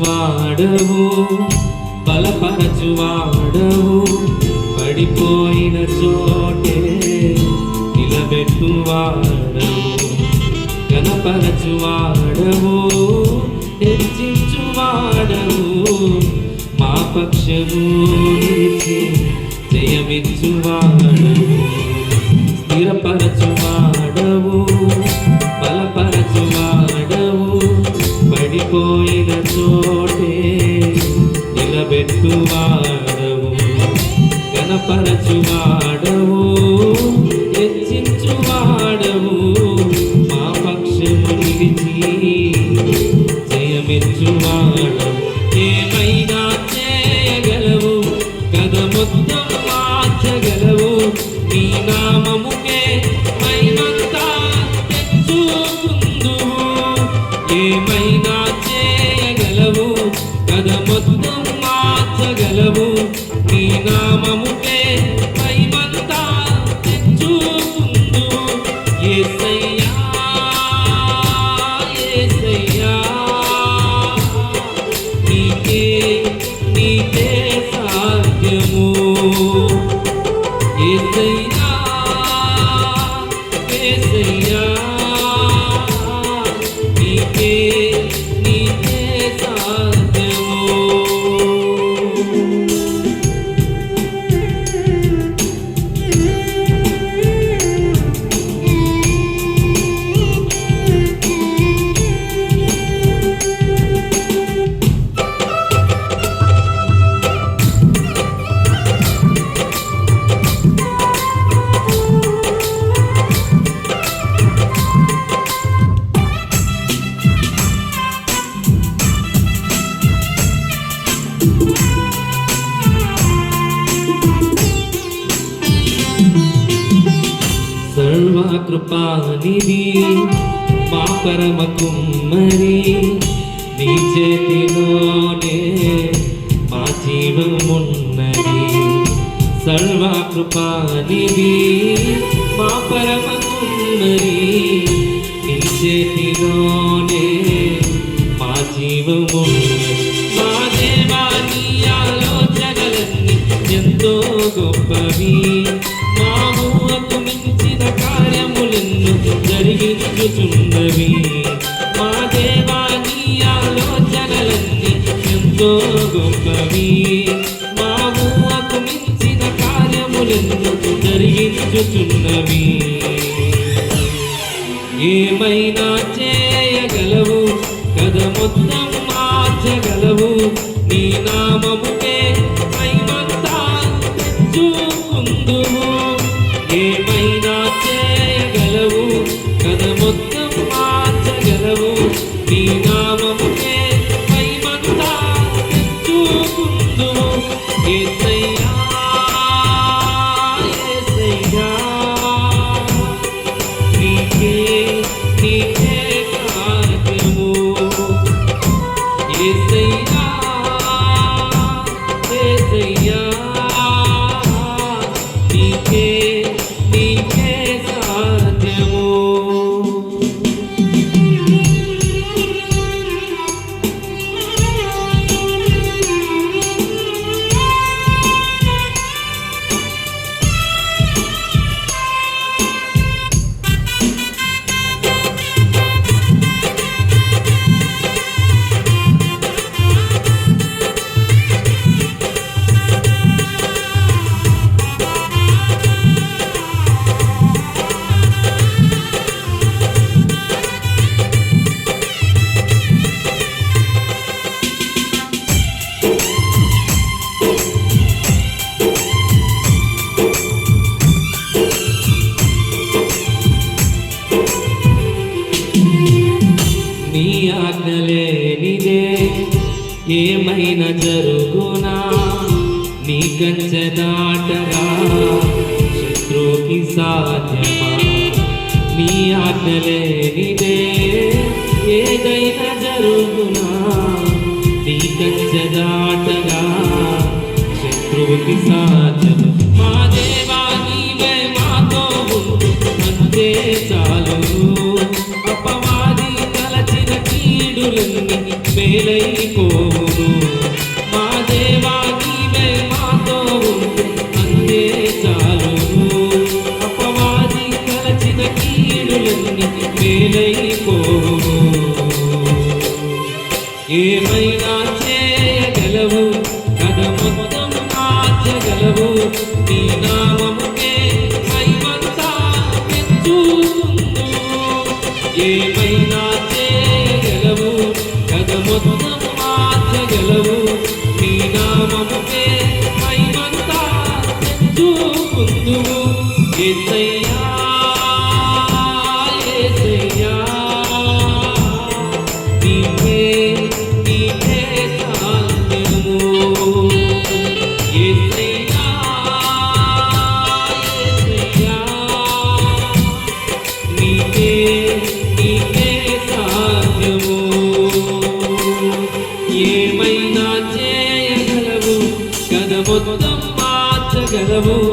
స్థిరపరచువాడవు బలపరచువాడవు. పడిపోయిన చోటే నిలబెట్టువాడవు కనపరచువాడవు హెచ్చించువాడవు. మా పక్షము నిలిచి జయమిచ్చువాడవు. స్థిరపరచువాడవు బలపరచువాడవు. పడిపోయిన చోటే నిలబెట్టువాడవు కనపరచువాడవు you? సర్వకృపానిధి మా పరమ కుమ్మరి నీ చేతిలోనే మా జీవమున్నది. సర్వకృపానిధి మా పరమ కుమ్మరి నీ చేతిలోనే మా జీవమున్నది. మా దేవాని ఆలోచనలన్నీ ఎంతో గొప్పవి. కార్యములెన్ను జరిగించుచున్నవి మా దేవాని ఆలోచనలన్నీ ఎంతో గొప్పవి. మా ఊహకు మించిన కార్యములెన్ను జరిగించుచున్నవి? ఏమైనా చేయగలవు? కథ మొత్తం మార్చగలవు? నీ నామము నీ ఆజ్ఞలేనిదే. ఏమైనా జరుగునా? నీ కంచె దాటగా శత్రువుకి సాధ్యమా? నీ ఆజ్ఞలేనిదే. ఏదైనా జరుగునా? నీ కంచె దాటగా శత్రువుకి సాధ్యమా? మా కీడులన్నీ మేలైపోవును మా దేవా నీవే మాతో ఉండు అంతే చాలు అపవాది తలచిన కీడులన్నీ మేలైపోవును ఏమైనా చేయగలవు? కథ మొత్తం మార్చగలవు. నీ నామముకే మహిమంతా పెంచుకుందు ఏమైనా నీ ఏమైనా చేయగలవు కథ మొత్తం మార్చగలవు.